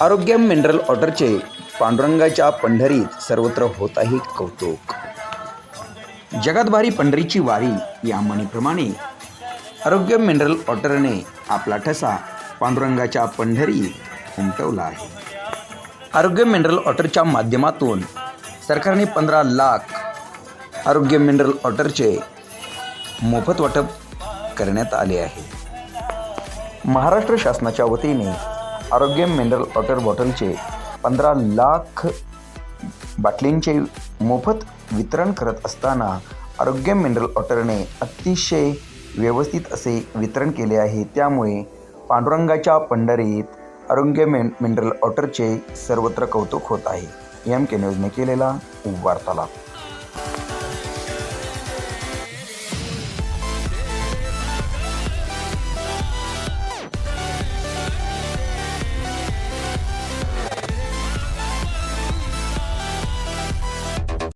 आरोग्य मिनरल ऑर्डरचे पांडुरंगाच्या पंढरीत सर्वत्र होत आहे कौतुक. जगात भारी पंढरीची वारी या म्हणीप्रमाणे आरोग्य मिनरल ऑर्डरने आपला ठसा पांडुरंगाच्या पंढरीत उमटवला आहे. आरोग्य मिनरल ऑर्डरच्या माध्यमातून सरकारने पंधरा लाख आरोग्य मिनरल ऑर्डरचे मोफत वाटप करण्यात आले आहे. महाराष्ट्र शासनाच्या वतीने आरोग्य मिनरल वॉटर बॉटलचे पंधरा लाख बाटलींचे मोफत वितरण करत असताना आरोग्य मिनरल वॉटरने अतिशय व्यवस्थित असे वितरण केले आहे. त्यामुळे पांडुरंगाच्या पंढरीत आरोग्य मिन मिनरल वॉटरचे सर्वत्र कौतुक होत आहे. एम के न्यूजने केलेला वार्तालाप.